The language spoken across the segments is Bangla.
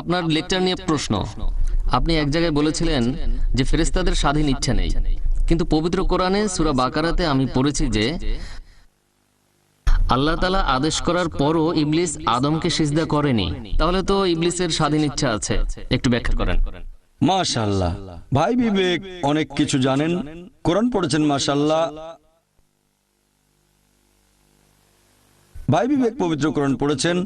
আপনার লেকচার নিয়ে প্রশ্ন। আপনি এক জায়গায় বলেছিলেন যে ফেরেস্তাদের স্বাধীন ইচ্ছা নেই। কিন্তু পবিত্র কোরআনে সুরা বাকারাতে আমি পড়েছি যে আল্লাহ তালা আদেশ করার পরও ইবলিস আদমকে সিজদা করেনি। তাহলে তো ইবলিসের স্বাধীন ইচ্ছা আছে। একটু ব্যাখ্যা করেন। মাশাল্লাহ ভাই বিবেক অনেক কিছু জানেন। কোরআন পড়েছেন মাশাল্লাহ ভাই বিবেক পবিত্র কোরআন পড়েছেন।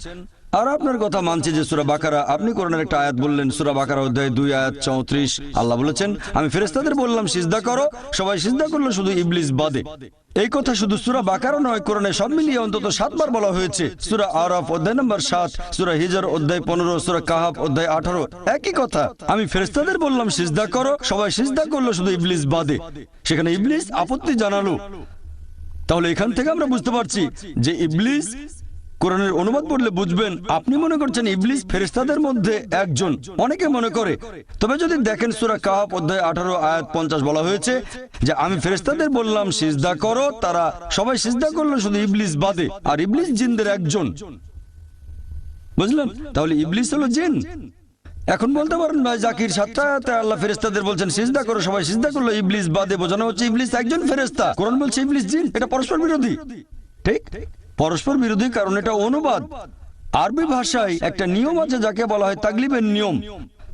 আর আপনার কথা মানছি যে সুরা বাকারা, আপনি কোরআনের একটা আয়াত বললেন, সুরা বাকারা অধ্যায় দুই আয়াত চৌত্রিশ। আল্লাহ বলেছেন, আমি ফেরেস্তাদের বললাম, সিজদা করো। সবাই সিজদা করল, শুধু ইবলিস বাদে। এই কথা শুধু সুরা বাকারা নয়, কোরআনে সব মিলিয়ে অন্তত সাতবার বলা হয়েছে। সুরা আরফ অধ্যায় নম্বর সাত, সুরা হিজর অধ্যায় পনেরো, সুরা কাহাব অধ্যায় আঠারো। একই কথা, আমি ফেরেস্তাদের বললাম, সিজদা করো। সবাই সিজদা করল, শুধু ইবলিস বাদে। সেখানে ইবলিস আপত্তি জানালো। তাহলে এখান থেকে আমরা বুঝতে পারছি যে ইবলিস কোরআনের অনুবাদ পড়লে বুঝবেন, আপনি মনে করছেন ইবলিস ফেরেস্তাদের মধ্যে একজন। অনেকে মনে করে। তবে যদি দেখেন সুরা কাহাব অধ্যায় আঠারো, আয়াত পঞ্চাশ বলা হয়েছে যে, আমি ফেরেস্তাদের বললাম, সিজদা করো, তারা সবাই সিজদা করল, শুধু ইবলিস বাদে, আর ইবলিস জিনদের একজন। বুঝলেন? তাহলে ইবলিস হলো জিন। এখন বলতে পারেন, ভাই জাকির সাতটাতে আল্লাহ ফেরেস্তাদের বলছেন, সিজদা করো, সবাই সিজদা করল, ইবলিস বাদে। বোঝানো হচ্ছে ইবলিস একজন ফেরেস্তা কোরআন বলছে ইবলিস জিন, এটা পরস্পর বিরোধী। ঠিক? পরস্পর বিরোধী কারণ এটা অনুবাদ। আরবি ভাষায় একটা নিয়ম আছে যাকে বলা হয় তাগলিবের নিয়ম।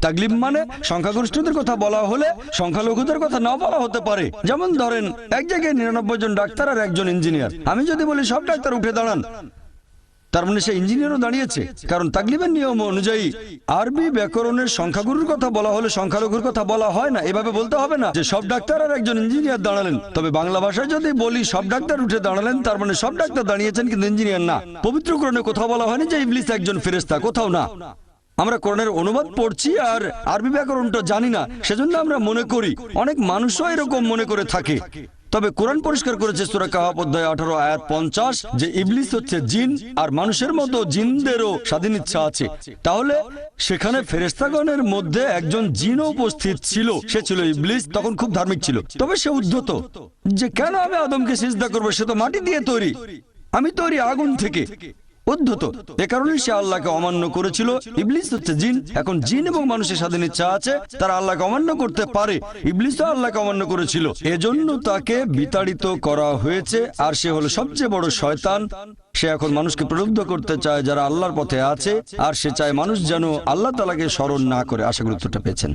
তাগলিব মানে সংখ্যাগরিষ্ঠদের কথা বলা হলে সংখ্যালঘুদের কথা না বলা হতে পারে। যেমন ধরেন, এক জায়গায় নিরানব্বই জন ডাক্তার আর একজন ইঞ্জিনিয়ার। আমি যদি বলি সব ডাক্তার উঠে দাঁড়ান। তার মানে সে ইঞ্জিনিয়ারও দাঁড়িয়েছে। কারণ তাকলিবের নিয়ম অনুযায়ী আরবি ব্যাকরণের সংখ্যাগুরুর কথা বলা হলে সংখ্যালঘুর কথা বলা হয় না। এভাবে বলতে হবে না যে সব ডাক্তার আর একজন ইঞ্জিনিয়ার দাঁড়ালেন। তবে বাংলা ভাষায় যদি বলি, সব ডাক্তার উঠে দাঁড়ালেন, তার মানে সব ডাক্তার দাঁড়িয়েছেন কিন্তু ইঞ্জিনিয়ার না। পবিত্র কোরআনে কোথাও বলা হয়নি যে ইবলিস একজন ফেরেস্তা কোথাও না। আমরা কোরআনের অনুবাদ পড়ছি আর আরবি ব্যাকরণটা জানি না। সেজন্য আমরা মনে করি, অনেক মানুষও এরকম মনে করে থাকে। তবে কোরআন পরিষ্কার করেছে সুরা কাহাব অধ্যায় আঠারো, আয়াত পঞ্চাশ, যে ইবলিস হচ্ছে জিন আর মানুষের মতো জিনদেরও স্বাধীন ইচ্ছা আছে। তাহলে সেখানে ফেরেস্তাগণের মধ্যে একজন জিন উপস্থিত ছিল। সে ছিল ইবলিস, তখন খুব ধার্মিক ছিল। তবে সে উদ্ধত যে কেন আমি আদমকে সিজদা করব? সে তো মাটি দিয়ে তৈরি। আমি তৈরি আগুন থেকে। উদ্ধত। এ কারণে সে আল্লাহকে অমান্য করেছিল। ইবলিস হচ্ছে জিন। এখন জিন এবং মানুষের স্বাধীন ইচ্ছা আছে। তারা আল্লাহকে অমান্য করতে পারে। ইবলিসও আল্লাহকে অমান্য করেছিল। এজন্য তাকে বিতাড়িত করা হয়েছে। আর সে হলো সবচেয়ে বড় শয়তান। সে এখন মানুষকে প্রলুব্ধ করতে চায় যারা আল্লাহর পথে আছে। আর সে চায় মানুষ যেন আল্লাহ তালাকে স্মরণ না করে। আশা গুরুত্বটা পেয়েছেন।